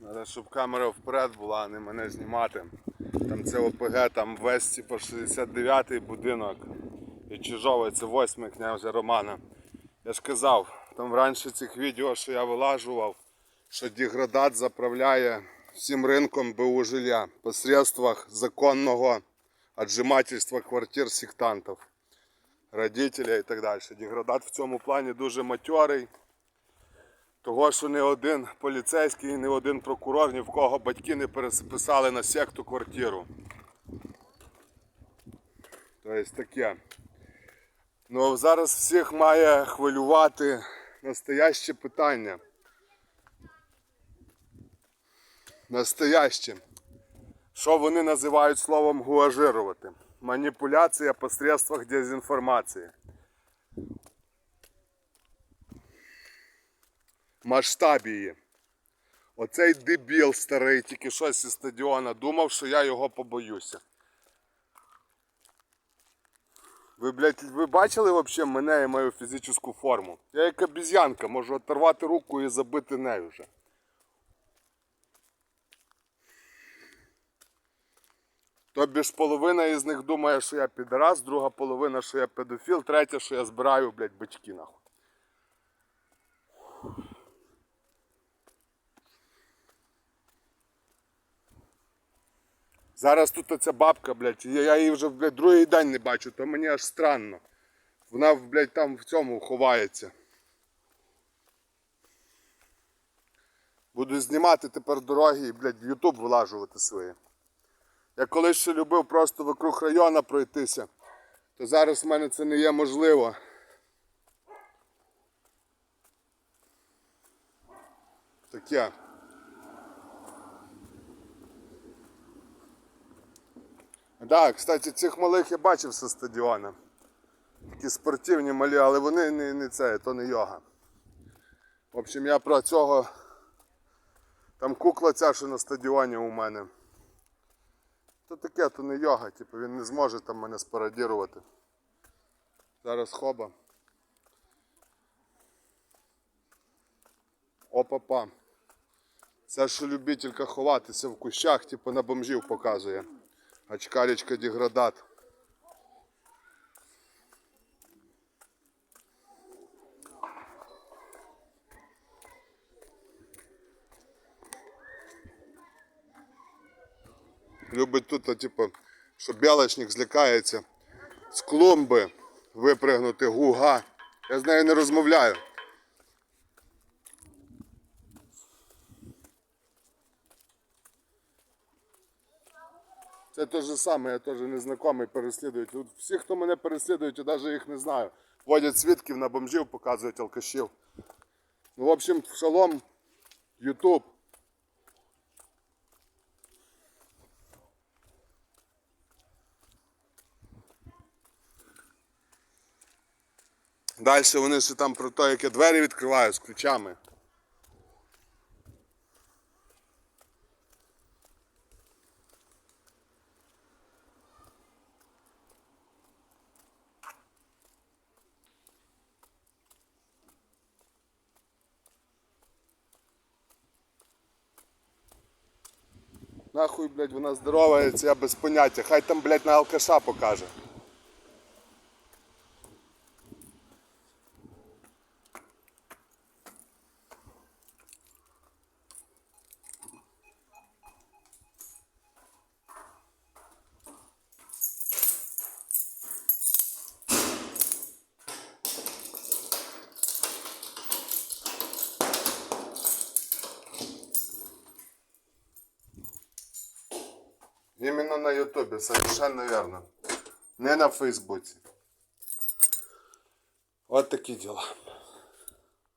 Треба, щоб камера вперед була, а не мене знімати. Там це ОПГ, там весь типу 69-й будинок. І Чижове, це 8 княжа Романа. Я ж казав, там раніше цих відео, що я вилажував, що деградат заправляє всім ринком БУ жилья посредствах законного отжимательства квартир сектантів, родителей і так далі. Деградат в цьому плані дуже матьорий. Того, що не один поліцейський, ні один прокурор, ні в кого батьки не переписали на секту квартиру. Тобто таке. Ну зараз всіх має хвилювати настояще питання. Настояще. Що вони називають словом гуажирувати? Маніпуляція посредствах дезінформації. Масштабі її. Оцей дебіл старий, тільки щось зі стадіона, думав, що я його побоюся. Ви, блядь, ви бачили взагалі мене і мою фізичну форму? Я як обіз'янка, можу оторвати руку і забити нею вже. Тобі ж половина із них думає, що я підарас, друга половина, що я педофіл, третя, що я збираю, блядь, батьки нахуй. Зараз тут оця бабка, блядь, я, її вже, блядь, другий день не бачу, то мені аж странно. Вона, блядь, там в цьому ховається. Буду знімати тепер дороги і, блядь, в Ютуб вилажувати свої. Я колись ще любив просто вокруг району пройтися, то зараз в мене це не є можливо. Таке. Так, кстати, цих малих я бачив зі стадіона. Такі спортивні малі, але вони не, не це, то не йога. В общем, я про цього. Там кукла ця, що на стадіоні у мене. То таке, то не йога, типу він не зможе там мене спарадірувати. Зараз хоба. Опа-па. Це що любителька ховатися в кущах, типу на бомжів показує. Очкаречка деградат. Любить тут, а, типу, що білочник злякається з клумби випригнути гуга. Я з нею не розмовляю. Це те ж саме, я теж незнайомий переслідують. Тут всі, хто мене переслідують, я навіть їх не знаю. Водять свідків на бомжів, показують алкашів. Ну, в общем, шалом, Ютуб. Далі вони ще там про те, як я двері відкриваю з ключами. Нахуй, блядь, вона здоровається, я без поняття. Хай там, блядь, на алкаша покаже. Именно на Ютубе, совершенно верно. Не на Фейсбуці. Вот такие діла.